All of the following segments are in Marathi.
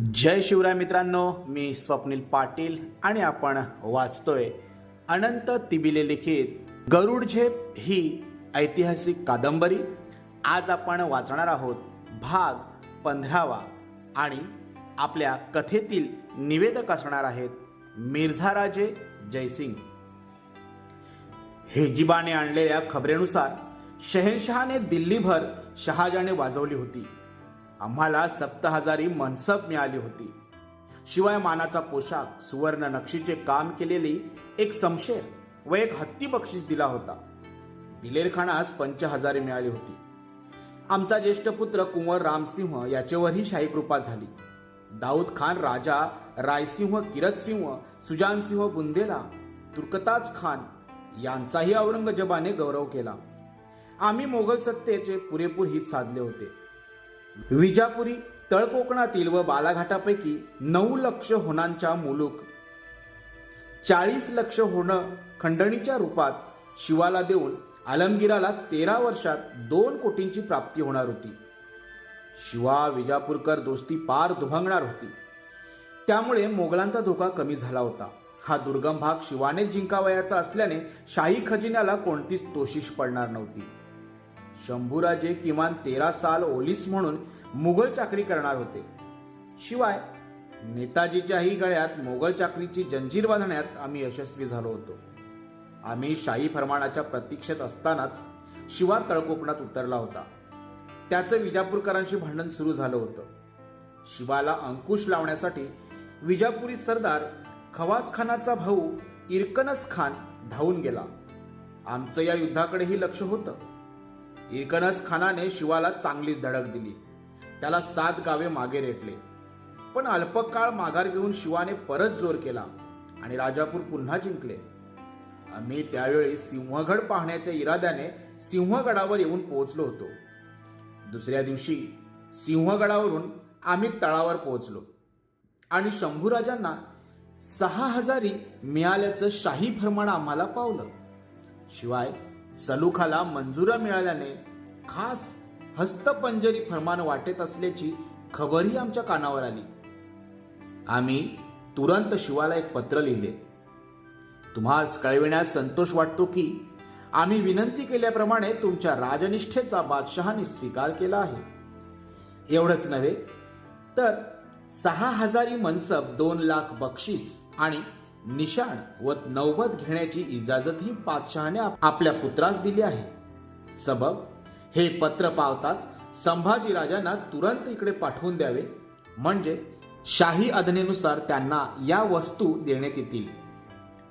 जय शिवराय मित्रांनो मी स्वप्नील पाटील आणि आपण वाचतोय अनंत तिबिले लिखित गरुड झेप ही ऐतिहासिक कादंबरी. आज आपण वाचणार आहोत भाग पंधरावा आणि आपल्या कथेतील निवेदक असणार आहेत मिर्झा राजे जयसिंग. हेजिबाने आणलेल्या खबरेनुसार शहेनशहाने दिल्लीभर शहाजाने वाजवली होती. आम्हाला सप्त हजारी मनसब मिळाली होती. शिवाय मानाचा पोशाख सुवर्ण नक्षीचे काम केलेली एक समशेर व एक हत्ती बक्षीस दिला होता. दिलेरखानास पंच हजारी मिळाली होती. आमचा ज्येष्ठ पुत्र कुंवर रामसिंह याच्यावरही शाही कृपा झाली. दाऊद खान राजा रायसिंह किरतसिंह सुजानसिंह बुंदेला तुर्कताज खान यांचाही औरंगजेबाने गौरव केला. आम्ही मोगल सत्तेचे पुरेपूर हित साधले होते. विजापुरी तळकोकणातील व बालाघाटापैकी नऊ लक्ष होणांच्या मुलूक चाळीस लक्ष होणं खंडणीच्या रूपात शिवाला देऊन आलमगिराला तेरा वर्षात दोन कोटींची प्राप्ती होणार होती. शिवा विजापूरकर दोस्ती पार दुभंगणार होती. त्यामुळे मोगलांचा धोका कमी झाला होता. हा दुर्गम भाग शिवाने जिंकावयाचा असल्याने शाही खजिन्याला कोणतीच तोशिष पडणार नव्हती. शंभूराजे किमान तेरा साल ओलीस म्हणून मुघल चाकरी करणार होते. शिवाय नेताजीच्याही गळ्यात मोगल चाकरीची जंजीर बांधण्यात आम्ही यशस्वी झालो होतो. आम्ही शाही फरमानाच्या प्रतीक्षेत असतानाच शिवा तळकोकणात उतरला होता. त्याचं विजापूरकरांशी भांडण सुरू झालं होतं. शिवाला अंकुश लावण्यासाठी विजापुरी सरदार खवास खानाचा भाऊ इरकनस खान धावून गेला. आमचं या युद्धाकडेही लक्ष होतं. इरकनस खानाने शिवाला चांगलीच धडक दिली. त्याला सात गावे मागे रेटले. पण अल्पकाळ माघार घेऊन शिवाने परत जोर केला आणि राजापूर पुन्हा जिंकले. आम्ही त्यावेळी सिंहगड पाहण्याच्या इराद्याने सिंहगडावर येऊन पोहोचलो होतो. दुसऱ्या दिवशी सिंहगडावरून आम्ही तळावर पोहोचलो. आणि शंभूराजांना सहा हजारी मिळाल्याचं शाही भ्रमण आम्हाला पावलं. शिवाय सलुखाला मंजुरा मिळाल्याने खास हस्तपंजरी फरमान वाटेत असल्याची खबरही आमच्या कानावर आली. आम्ही तुरंत शिवाला एक पत्र लिहिले. तुम्हास कळविण्यास संतोष वाटतो की आम्ही विनंती केल्याप्रमाणे तुमच्या राजनिष्ठेचा बादशहाने स्वीकार केला आहे. एवढंच नव्हे तर सहा हजारी मनसब दोन लाख बक्षीस आणि निशाण व नौबत घेण्याची इजाजतही पादशहाने आपल्या पुत्रास दिली आहे. सबब हे पत्र पावताच संभाजीराजांना तुरंत इकडे पाठवून द्यावे. म्हणजे शाही आज्ञेनुसार त्यांना या वस्तू देण्यात येतील.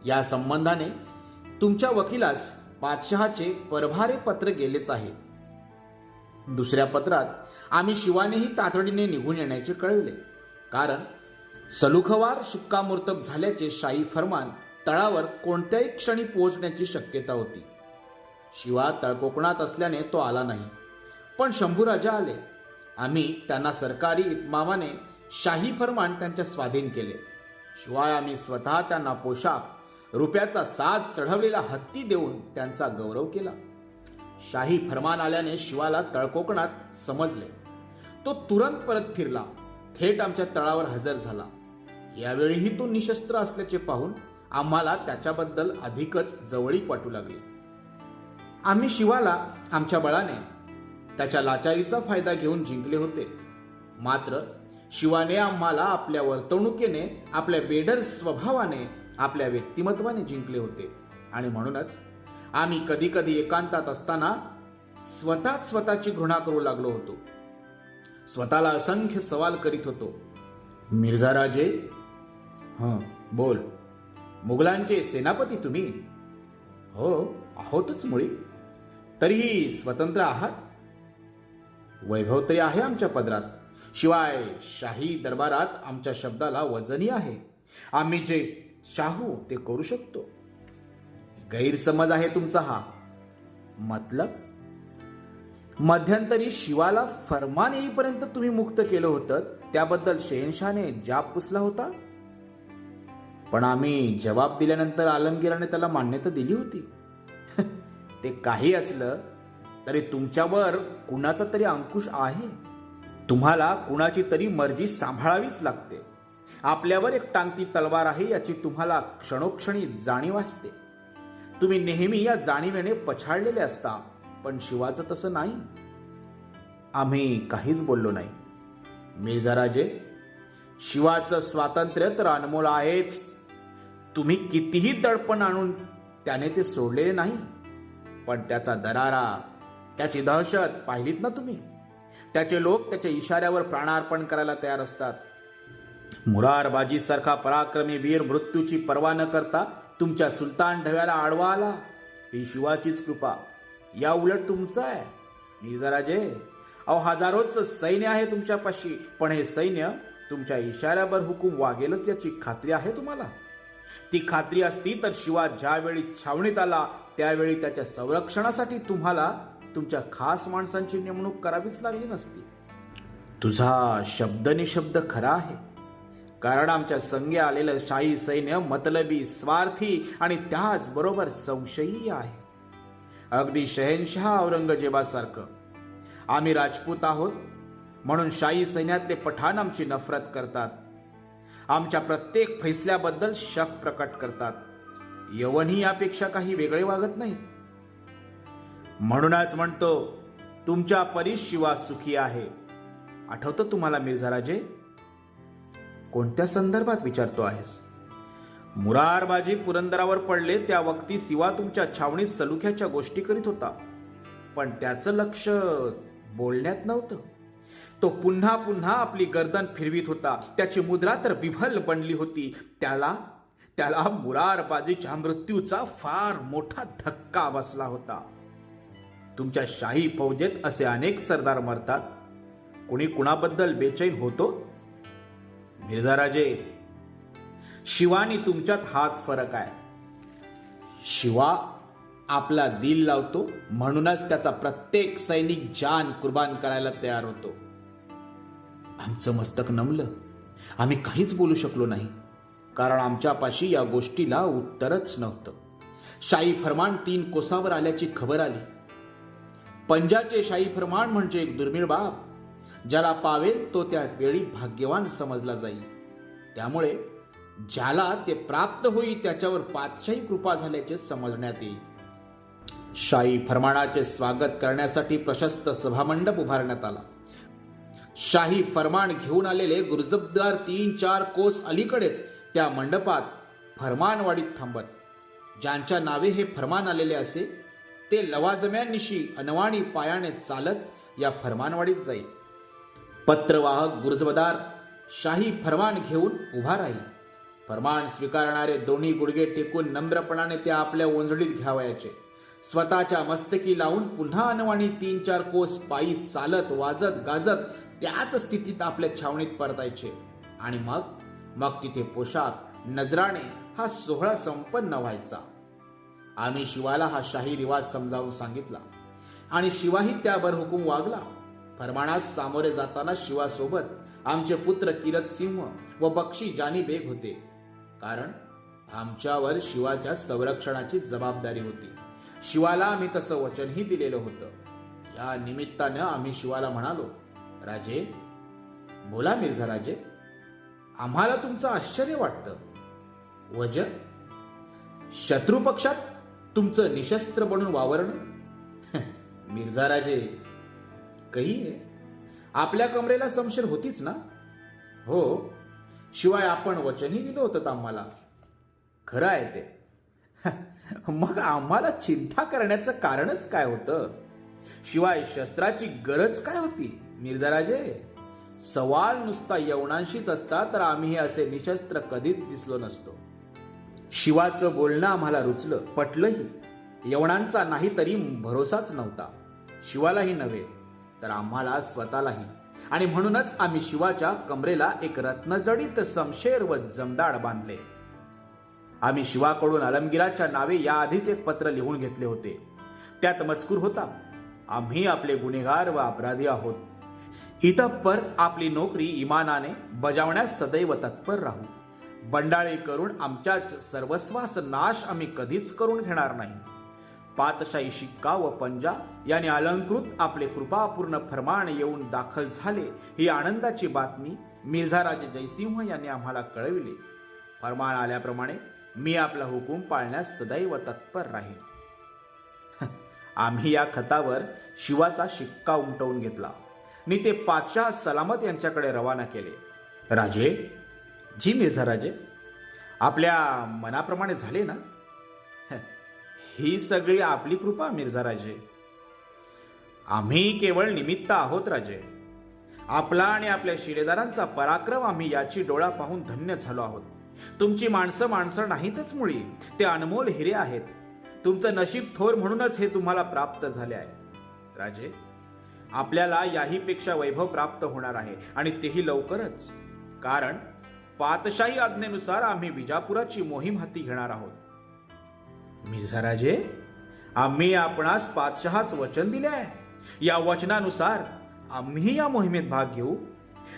या संबंधाने तुमच्या वकिलास पादशहाचे परभारे पत्र गेलेच आहे. दुसऱ्या पत्रात आम्ही शिवानेही तातडीने निघून येण्याचे कळविले. कारण सलुखवार शिक्कामोर्तब झाल्याचे शाही फरमान तळावर कोणत्याही क्षणी पोहोचण्याची शक्यता होती. शिवा तळकोकणात असल्याने तो आला नाही. पण शंभूराजा आले. आम्ही त्यांना सरकारी इतमामाने शाही फरमान त्यांच्या स्वाधीन केले. शिवाय आम्ही स्वतः त्यांना पोशाख रुपयाचा साथ चढवलेला हत्ती देऊन त्यांचा गौरव केला. शाही फरमान आल्याने शिवाला तळकोकणात समजले. तो तुरंत परत फिरला. थेट आमच्या तळावर हजर झाला. यावेळीही तो निशस्त्र असल्याचे पाहून आम्हाला त्याच्याबद्दल अधिकच जवळीक वाटू लागली. आम्ही शिवाला आमच्या बळाने त्याच्या लाचारीचा फायदा घेऊन जिंकले होते. मात्र शिवाने आम्हाला आपल्या वर्तवणुकीने आपल्या बेडर स्वभावाने आपल्या व्यक्तिमत्वाने जिंकले होते. आणि म्हणूनच आम्ही कधी कधी एकांतात असताना स्वतःच स्वतःची घृणा करू लागलो होतो. स्वतःला असंख्य सवाल करीत होतो. मिर्झा राजे हां बोल. मुघलांचे सेनापती तुम्ही? हो आहोतच मुळी. तरीही स्वतंत्र आहात? वैभव तरी आहे आमच्या पदरात. शिवाय शाही दरबारात आमच्या शब्दाला वजनही आहे. आम्ही जे चाहू ते करू शकतो. गैरसमज आहे तुमचा हा. मतलब? मध्यंतरी शिवाला फरमान येईपर्यंत तुम्ही मुक्त केलं होतं त्याबद्दल शहेनशाने जाप पुसला होता? पण आम्ही जबाब दिल्यानंतर आलमगीराने त्याला मान्यता दिली होती. ते काही असलं तरी तुमच्यावर कुणाचा तरी अंकुश आहे. तुम्हाला कुणाची तरी मर्जी सांभाळावीच लागते. आपल्यावर एक टांगती तलवार आहे याची तुम्हाला क्षणोक्षणी जाणीव असते. तुम्ही नेहमी या जाणीवेने पछाडलेले असता पण शिवाचं तसं नाही. आम्ही काहीच बोललो नाही. मिर्झाराजे शिवाचं स्वातंत्र्य तर अनमोल आहेच. तुम्ही कितीही दडपण आणून त्याने ते सोडलेले नाही पण त्याचा दरारा त्याची दहशत पाहिलीत ना तुम्ही? त्याचे लोक त्याच्या इशाऱ्यावर प्राणार्पण करायला तयार असतात. मुरारबाजी सारखा पराक्रमी वीर मृत्यूची पर्वा न करता तुमच्या सुलतान ढव्याला आडवा आला. ही शिवाचीच कृपा. या उलट तुमचं आहे. निजराजे अहो हजारोच सैन्य आहे तुमच्यापाशी पण हे सैन्य तुमच्या इशाऱ्यावर हुकूम वागेलच याची खात्री आहे तुम्हाला? ती खात्री असती तर शिवा ज्यावेळी छावणीत आला त्यावेळी त्याच्या संरक्षणासाठी तुम्हाला तुमच्या खास माणसांची नेमणूक करावीच लागली नसती. तुझा शब्द निशब्द खरा आहे. कारण आमच्या संगे आलेलं शाही सैन्य मतलबी स्वार्थी आणि त्याचबरोबर संशयी आहे. अगदी शहेनशहा औरंगजेबासारखं. आम्ही राजपूत आहोत म्हणून शाही सैन्यातले पठाण आमची नफरत करतात. आमच्या प्रत्येक फैसल्याबद्दल शक प्रकट करतात. यवनही यापेक्षा काही वेगळे वागत नाही. म्हणूनच म्हणतो तुमच्या परी शिवा सुखी आहे. आठवतं तुम्हाला मिर्झाराजे? कोणत्या संदर्भात विचारतो आहेस? मुरारबाजी पुरंदरावर पडले त्या वक्ती शिवा तुमच्या छावणीत सलुख्याच्या गोष्टी करीत होता. पण त्याचं लक्ष बोलण्यात नव्हतं. तो पुन्हा पुन्हा आपली गर्दन फिरवीत होता. त्याची मुद्रा तर विभल बनली होती. त्याला त्याला मुरारबाजीच्या मृत्यूचा फार मोठा धक्का बसला होता. तुमच्या शाही फौजेत असे अनेक सरदार मरतात. कुणी कुणाबद्दल बेचैन होतो? मिर्झाराजे शिवानी तुमच्यात हाच फरक आहे. शिवा आपला दिल लावतो म्हणूनच त्याचा प्रत्येक सैनिक जान कुर्बान करायला तयार होतो. आमचं मस्तक नमलं. आम्ही काहीच बोलू शकलो नाही. कारण आमच्यापाशी या गोष्टीला उत्तरच नव्हतं. शाही फरमान तीन कोसावर आल्याची खबर आली. पंजाचे शाही फरमान म्हणजे एक दुर्मिळ बाब. ज्याला पावेल तो त्या वेळी भाग्यवान समजला जाईल. त्यामुळे ज्याला ते प्राप्त होईल त्याच्यावर पातशाही कृपा झाल्याचे समजण्यात येईल. शाही फरमानाचे स्वागत करण्यासाठी प्रशस्त सभामंडप उभारण्यात आला. शाही फरमान घेऊन आलेले गुरुजबदार तीन चार कोस अलीकडेच त्या मंडपात फरमानवाडीत थांबत. ज्यांच्या नावे हे फरमान आलेले असे ते लवाजम्यांनिशी अनवाणी पायाने चालत या फरमानवाडीत जाईल पत्रवाहक गुरुजबदार शाही फरमान घेऊन उभा राहील फरमान स्वीकारणारे दोन्ही गुडघे टेकून नम्रपणाने ते आपल्या ओंजळीत घ्यावयाचे. स्वतःच्या मस्तकी लावून पुन्हा अनवाणी तीन चार कोस पायी चालत वाजत गाजत त्याच स्थितीत आपल्या छावणीत परतायचे. आणि मग? मग तिथे पोशाख नजराणे हा सोहळा संपन्न व्हायचा. आम्ही शिवाला हा शाही रिवाज समजावून सांगितला. आणि शिवाही त्यावर हुकूम वागला. फरमाणास सामोरे जाताना शिवासोबत आमचे पुत्र किरत सिंह व बक्षी जानी बेग होते. कारण आमच्यावर शिवाच्या संरक्षणाची जबाबदारी होती. शिवाला आम्ही तसं वचनही दिलेलं होतं. या निमित्तानं आम्ही शिवाला म्हणालो राजे बोला मिर्झा राजे आम्हाला तुमचं आश्चर्य वाटतं. वज शत्रू पक्षात तुमचं निशस्त्र बनून वावरणं? मिर्झा राजे कही आहे आपल्या कमरेला समशेर होतीच ना? हो शिवाय आपण वचनही दिलं होतं आम्हाला. खरं आहे ते. मग आम्हाला चिंता करण्याचं कारणच काय होतं? शिवाय शस्त्राची गरज काय होती मिर्झाराजे सवाल नुसता यवनांशीच असता तर आम्ही हे असे निशस्त्र कधीच दिसलो नसतो. शिवाचं बोलणं आम्हाला रुचलं पटलंही. यवनांचा नाही तरी भरोसाच नव्हता. शिवालाही नव्हे तर आम्हाला स्वतःलाही. आणि म्हणूनच आम्ही शिवाच्या कमरेला एक रत्नजडीत समशेर व जमदाड बांधले. आम्ही शिवाकडून आलमगीराच्या नावे याआधीच एक पत्र लिहून घेतले होते. त्यात मजकूर होता आम्ही आपले गुन्हेगार व अपराधी आहोत. इतपर आपली नोकरी इमानाने बजावण्यास सदैव तत्पर राहू. बंडाळे करून आमच्याच सर्वस्वास नाश आम्ही कधीच करून घेणार नाही. पातशाही शिक्का व पंजा याने अलंकृत आपले कृपापूर्ण फरमान येऊन दाखल झाले ही आनंदाची बातमी मिर्झाराजे जयसिंह यांनी आम्हाला कळविली. फरमान आल्याप्रमाणे मी आपला हुकूम पाळण्यास सदैव तत्पर राहील आम्ही या खतावर शिवाचा शिक्का उमटवून घेतला. मी ते पातशाह सलामत यांच्याकडे रवाना केले. राजे जी मिर्झा राजे आपल्या मनाप्रमाणे झाले ना? ही सगळी आपली कृपा मिर्झा राजे. आम्ही केवळ निमित्त आहोत राजे. आपला आणि आपल्या शिलेदारांचा पराक्रम आम्ही याची डोळा पाहून धन्य झालो आहोत. तुमची माणसं माणसं नाहीतच मुळी. ते अनमोल हिरे आहेत. तुमचं नशीब थोर म्हणूनच हे तुम्हाला प्राप्त झाले आहे. राजे आपल्याला याहीपेक्षा वैभव प्राप्त होणार आहे आणि तेही लवकरच. कारण पातशाही आज्ञेनुसार आम्ही विजापुराची मोहीम हाती घेणार आहोत. मिर्झा राजे आम्ही आपणास पातशहाच वचन दिले आहे. या वचनानुसार आम्ही या मोहिमेत भाग घेऊ.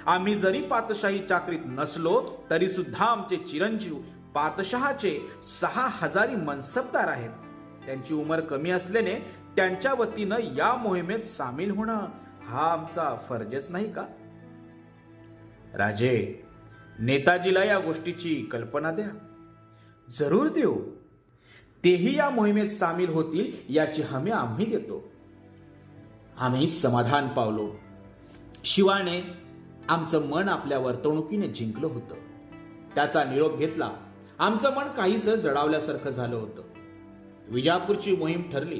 आम्ही जरी पातशाही चाकरीत नसलो तरी सुद्धा आमचे चिरंजीव पातशहाचे सहा हजारी मनसबदार आहेत. त्यांची उमर कमी असल्याने त्यांच्या वतीनं या मोहिमेत सामील होणं हा आमचा फर्जच नाही का? राजे नेताजीला या गोष्टीची कल्पना द्या. जरूर देऊ. तेही या मोहिमेत सामील होतील याची हमी आम्ही देतो. आम्ही समाधान पावलो. शिवाने आमचं मन आपल्या वर्तवणुकीने जिंकलं होतं. त्याचा निरोप घेतला. आमचं मन काहीसं जडावल्यासारखं झालं होतं. विजापूरची मोहीम ठरली.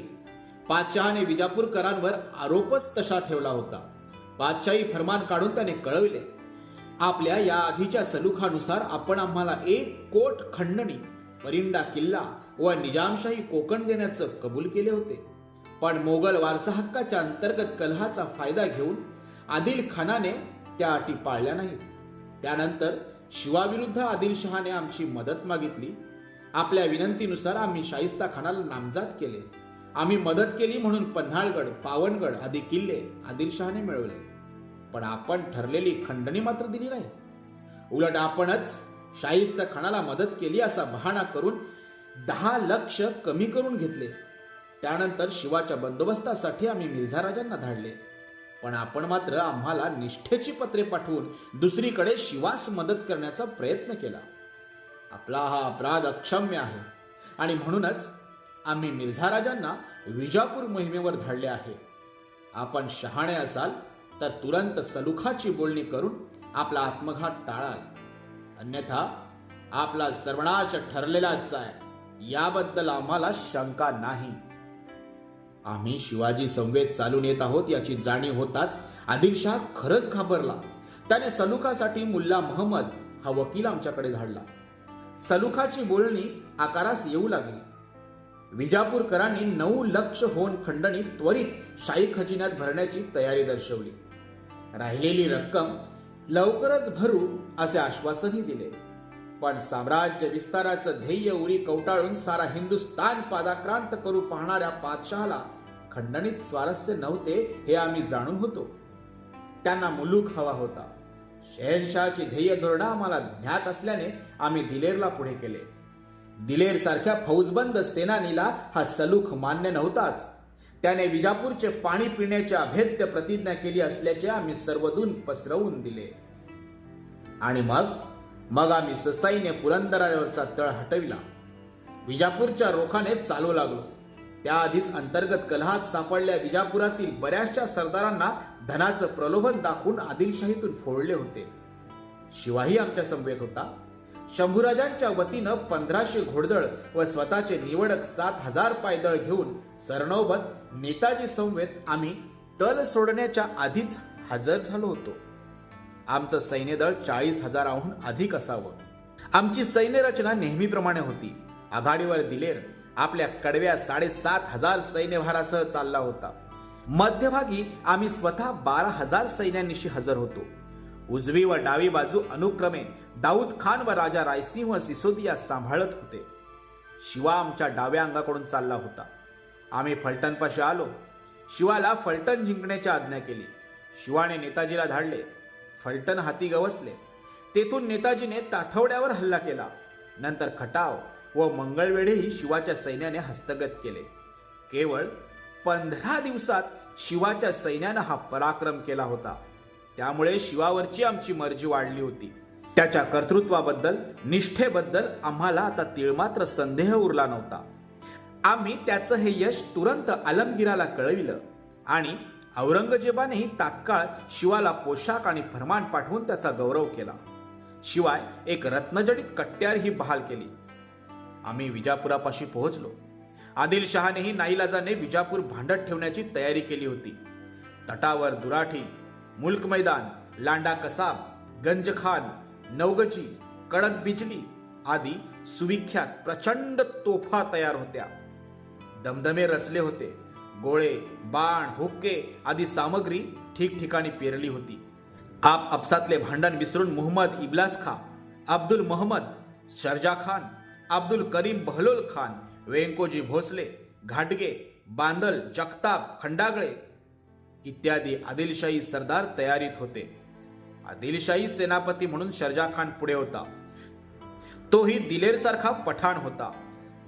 पातशहाने विजापूरकरांवर आरोपच तसा ठेवला होता. पातशाही फरमान काढून त्याने कळविले. आपल्या या आधीच्या सलुखानुसार आपण आम्हाला एक कोट खंडणी परिंडा किल्ला व निजामशाही कोकण देण्याचं कबूल केले होते. पण मोगल वारसा हक्काच्या अंतर्गत कलहाचा फायदा घेऊन आदिल खानाने त्या अटी पाळल्या नाहीत. त्यानंतर शिवाविरुद्ध आदिलशहाने आमची मदत मागितली. आपल्या विनंतीनुसार आम्ही शाहिस्ता खानाला नामजात केले. आम्ही मदत केली म्हणून पन्हाळगड पावनगड आदी किल्ले आदिलशहाने मिळवले. पण आपण ठरलेली खंडणी मात्र दिली नाही. उलट आपणच शाहिस्त खानाला मदत केली असा बहाणा करून दहा लक्ष कमी करून घेतले. त्यानंतर शिवाच्या बंदोबस्तासाठी आम्ही मिर्झा राजांना धाडले. पण आपण मात्र आम्हाला निष्ठेची पत्रे पाठवून दुसरीकडे शिवास मदत करण्याचा प्रयत्न केला. आपला हा अपराध अक्षम्य आहे. आणि म्हणूनच आम्ही मिर्झा राजांना विजापूर मोहिमेवर धाडले आहे. आपण शहाणे असाल तर तुरंत सलुखाची बोलणी करून आपला आत्मघात टाळाल. अन्यथा आपला सर्वनाश ठरलेलाच आहे. याबद्दल आम्हाला शंका नाही. आम्ही शिवाजी संवेद चालून येत आहोत याची जाणीव होताच आदिलशाह खरंच घाबरला. त्याने सलुखासाठी मुल्ला महम्मद हा वकील आमच्याकडे धाडला. सलुखाची बोलणी आकारास येऊ लागली. विजापूरकरांनी नऊ लक्ष होऊन खंडणी त्वरित शाही खजिन्यात भरण्याची तयारी दर्शवली. राहिलेली रक्कम लवकरच भरू असे आश्वासनही दिले. पण साम्राज्य विस्ताराचं ध्येय उरी कवटाळून सारा हिंदुस्तान पादाक्रांत करू पाहणाऱ्या पादशहाला खंडणीत स्वारस्य नव्हते हे आम्ही जाणून होतो. त्यांना मुलूक हवा होता. शहनशहाची ध्येय धोरणा आम्हाला ज्ञात असल्याने आम्ही दिलेरला पुढे केले. दिलेर सारख्या फौजबंद सेनानीला हा सलूख मान्य नव्हताच. त्याने विजापूरचे पाणी पिण्याची अभेद्य प्रतिज्ञा केली असल्याचे आम्ही सर्वदून पसरवून दिले. आणि मग? मग आम्ही ससाईने पुरंदरावरचा तळ हटविला. विजापूरच्या रोखाने चालू लागलो. त्याआधीच अंतर्गत कलहात सापडल्या विजापुरातील बऱ्याचशा सरदारांना धनाचं प्रलोभन दाखवून आदिलशाहीतून फोडले होते. शिवाही आमच्या समवेत होता. शंभूराजांच्या वतीनं पंधराशे घोडदळ व स्वतःचे निवडक सात हजार पायदळ घेऊन सरनौबत नेताजी समवेत आम्ही तल सोडण्याच्या आधीच हजर झालो होतो. आमचं सैन्यदळ चाळीस हजाराहून अधिक असावं. आमची सैन्यरचना नेहमीप्रमाणे होती. आघाडीवर दिलेर आपल्या कडव्या साडेसात हजार सैन्यभारासह चालला होता. मध्यभागी आम्ही स्वतः बारा हजार सैन्यानिशी हजर होतो. उजवी व डावी बाजू अनुक्रमे दाऊद खान व राजा रायसिंह सिसोदिया सांभाळत होते. शिवा आमच्या डाव्या अंगाकडून चालला होता. आम्ही फलटणपाशी आलो. शिवाला फलटण जिंकण्याची आज्ञा केली. शिवाने नेताजीला धाडले. फलटण हाती गवसले. तेथून नेताजीने ताथवड्यावर हल्ला केला. नंतर खटाव व मंगळवेढेही शिवाच्या सैन्याने हस्तगत केले. केवळ पंधरा दिवसात शिवाच्या सैन्यानं हा पराक्रम केला होता. त्यामुळे शिवावरची आमची मर्जी वाढली होती. त्याच्या कर्तृत्वाबद्दल निष्ठेबद्दल आम्हाला आता तिळमात्र संदेह उरला नव्हता. आम्ही त्याचं हे यश तुरंत आलमगीराला कळविलं आणि औरंगजेबानेही तात्काळ शिवाला पोशाख आणि फरमान पाठवून त्याचा गौरव केला. शिवाय एक रत्नजडित कट्ट्यारही बहाल केली. आम्ही विजापुरापाशी पोहोचलो. आदिलशहानेही नाईलाजाने विजापूर भांडत ठेवण्याची तयारी केली होती. तटावर दुराठी मुल्क मैदान लांडा कसाब गंजखान नवगची कडक बिजली आदी सुविख्यात प्रचंड तोफा तयार होत्या. दमदमे रचले होते. गोळे बाण हुक्के आदी सामग्री ठिकठिकाणी पेरली होती. आप आपसातले भांडण विसरून मुहम्मद इब्लास खा अब्दुल मोहम्मद शर्जा खान अब्दुल करीम बहलोल खान वेंकोजी भोसले घाटगे बांदल जगताप खंडागळे इत्यादी आदिलशाही सरदार तयारीत होते. आदिलशाही सेनापती म्हणून शर्जा खान पुढे होता. तोही दिलेर सारखा पठाण होता.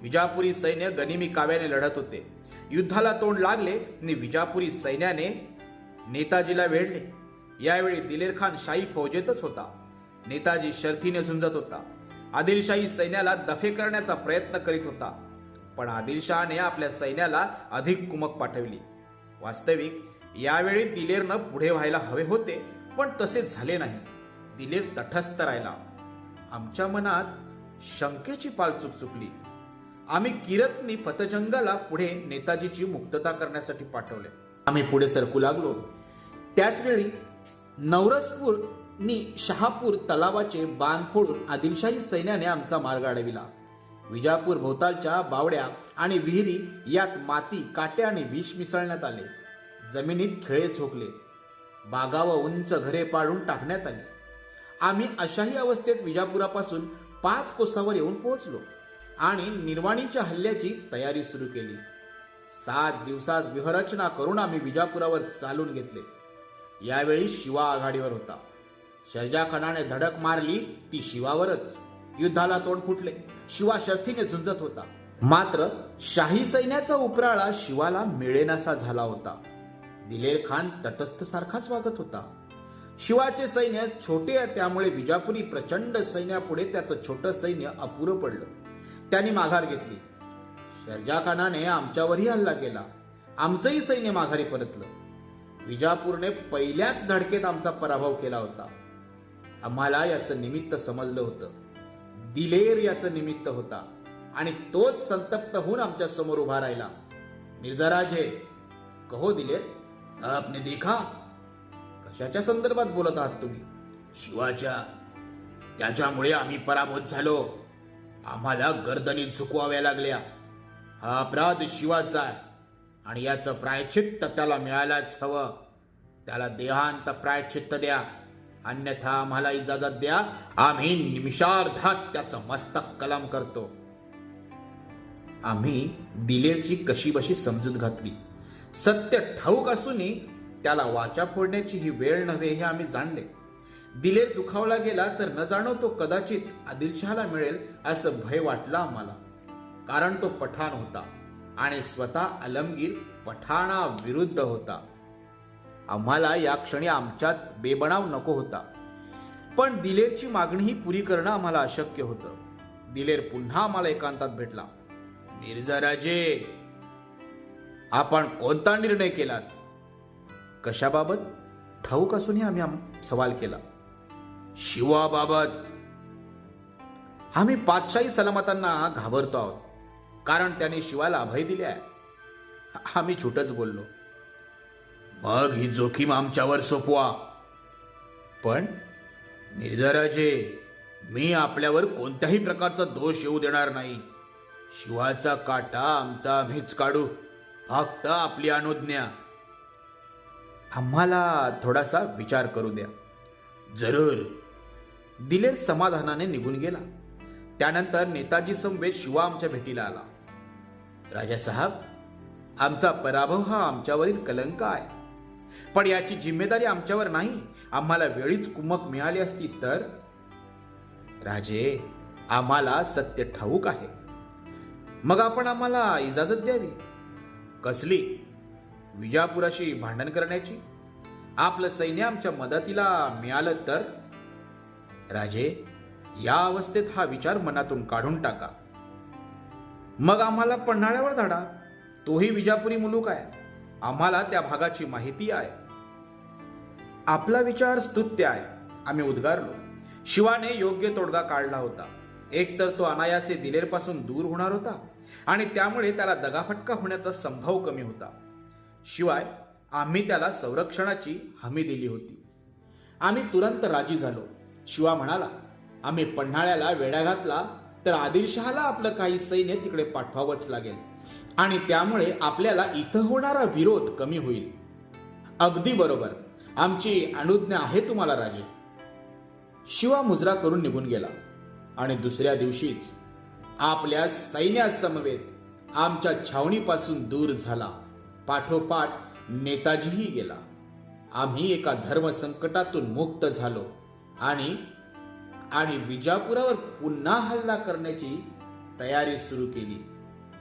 विजापुरी सैन्य गनिमी काव्याने लढत होते. युद्धाला तोंड लागले आणि विजापुरी सैन्याने नेताजीला वेढले. यावेळी दिलेर खान शाही फौजेतच होता. नेताजी शर्थीने झुंजत होता. आदिलशाही सैन्याला दफे करण्याचा प्रयत्न करीत होता. पण आदिलशहाने आपल्या सैन्याला अधिक कुमक पाठवली. वास्तविक यावेळी दिलेरनं पुढे व्हायला हवे होते पण तसे झाले नाही. दिलेर तटस्थ राहिला. आमच्या मनात शंकेची पालचूक चुकली आम्ही किरतनी फतजंगाला पुढे नेताजीची मुक्तता करण्यासाठी पाठवले. आम्ही पुढे सरकू लागलो. त्याचवेळी नवरसपूरनी शहापूर तलावाचे बांध फोडून आदिलशाही सैन्याने आमचा मार्ग अडविला. विजापूर भोवतालच्या बावड्या आणि विहिरी यात माती काटे आणि विष मिसळण्यात आले. जमिनीत खेळे झोकले. बागा व उंच घरे पाडून टाकण्यात आली. आम्ही अशाही अवस्थेत विजापुरापासून पाच कोसावर येऊन पोहोचलो. आणि निर्वाणीच्या हल्ल्याची तयारी सुरू केली. सात दिवसात व्यूहरचना करून आम्ही विजापुरावर चालून घेतले. यावेळी शिवा आघाडीवर होता. शर्जा खानाने धडक मारली ती शिवावरच. युद्धाला तोंड फुटले. शिवा शर्थीने झुंजत होता. मात्र शाही सैन्याचा उपराळा शिवाला मिळेनासा झाला होता. दिलेर खान तटस्थ सारखाच वागत होता. शिवाचे सैन्य छोटे आहे त्यामुळे विजापुरी प्रचंड सैन्यापुढे त्याचं छोटं सैन्य अपुरं पडलं. त्यांनी माघार घेतली. शर्जा खानाने आमच्यावरही हल्ला केला. आमचंही सैन्य माघारी परतलं. विजापूरने पहिल्याच धडकेत आमचा पराभव केला होता. आम्हाला याचं निमित्त समजलं होतं. दिलेर याचं निमित्त होता. आणि तोच संतप्त होऊन आमच्यासमोर उभा राहिला. मिर्झा राजे कहो दिलेर आपने देखा? कशाच्या संदर्भात बोलत आहात तुम्ही? शिवाच्या. त्याच्यामुळे आम्ही पराभूत झालो. आम्हाला गर्दनी झुकवाव्या लागल्या. हा अपराध शिवाचा आहे आणि याचं प्रायचित्त त्याला मिळायलाच हवं. त्याला देहांत प्रायचित्त द्या. अन्यथा आम्हाला इजाजत द्या. आम्ही निमिषार्धात त्याचं मस्तक कलम करतो. आम्ही दिलेरची कशीबशी समजूत घातली. सत्य ठाऊक असूनही त्याला वाचा फोडण्याची ही वेळ नव्हे हे आम्ही जाणले. दिलेर दुखावला गेला तर न जाणो तो कदाचित आदिलशहाला मिळेल असं भय वाटलं आम्हाला. कारण तो पठाण होता आणि स्वतः आलमगीर पठाणा विरुद्ध होता. आम्हाला या क्षणी आमच्यात बेबणाव नको होता. पण दिलेरची मागणीही पुरी करणं आम्हाला अशक्य होतं. दिलेर पुन्हा आम्हाला एकांतात भेटला. मिर्झा राजे आपण कोणता निर्णय केलात? कशाबाबत? ठाऊक असूनही आम्ही सवाल केला. शिवाबाबत आम्ही पातशाही सलामतांना घाबरतो आहोत. कारण त्याने शिवाला अभय दिले आहे. आम्ही छोटच बोललो. मग ही जोखीम आमच्यावर सोपवा. पण निर्जराजे मी आपल्यावर कोणत्याही प्रकारचा दोष येऊ देणार नाही. शिवाचा काटा आमचा आम्हीच काढू. फक्त आपली अनुज्ञा. आम्हाला थोडासा विचार करू द्या. जरूर. दिलेर समाधानाने निघून गेला. त्यानंतर नेताजी समवेत शिवा आमच्या भेटीला आला. राजासाहेब आमचा पराभव हा आमच्यावरील कलंक आहे. पण याची जिम्मेदारी आमच्यावर नाही. आम्हाला वेळीच कुमक मिळाली असती तर? राजे आम्हाला सत्य ठाऊक आहे. मग आपण आम्हाला इजाजत द्यावी. कसली? विजापुराशी भांडण करण्याची? आपलं सैन्य आमच्या मदतीला मिळालं तर? राजे या अवस्थेत हा विचार मनातून काढून टाका. मग आम्हाला पन्हाळ्यावर धाडा तोही विजापुरी मुलूक आहे. आम्हाला त्या भागाची माहिती आहे. आपला विचार स्तुत्य आहे. आम्ही उद्गारलो. शिवाने योग्य तोडगा काढला होता. एक तर तो अनायासे दिलेरपासून दूर होणार होता आणि त्यामुळे त्याला दगाफटका होण्याचा संभव कमी होता. शिवाय आम्ही त्याला संरक्षणाची हमी दिली होती. आम्ही तुरंत राजी झालो. शिवा म्हणाला आम्ही पन्हाळ्याला वेढा घातला तर आदिलशहाला आपलं काही सैन्य तिकडे पाठवावंच लागेल आणि त्यामुळे आपल्याला इथं होणारा विरोध कमी होईल. अगदी बरोबर. आमची अनुज्ञा आहे तुम्हाला राजे. शिवा मुजरा करून निघून गेला आणि दुसऱ्या दिवशीच आपल्या सैन्यासमवेत आमच्या छावणीपासून दूर झाला. पाठोपाठ नेताजीही गेला. आम्ही एका धर्मसंकटातून मुक्त झालो. आणि आणि विजापुरावर पुन्हा हल्ला करण्याची तयारी सुरू केली.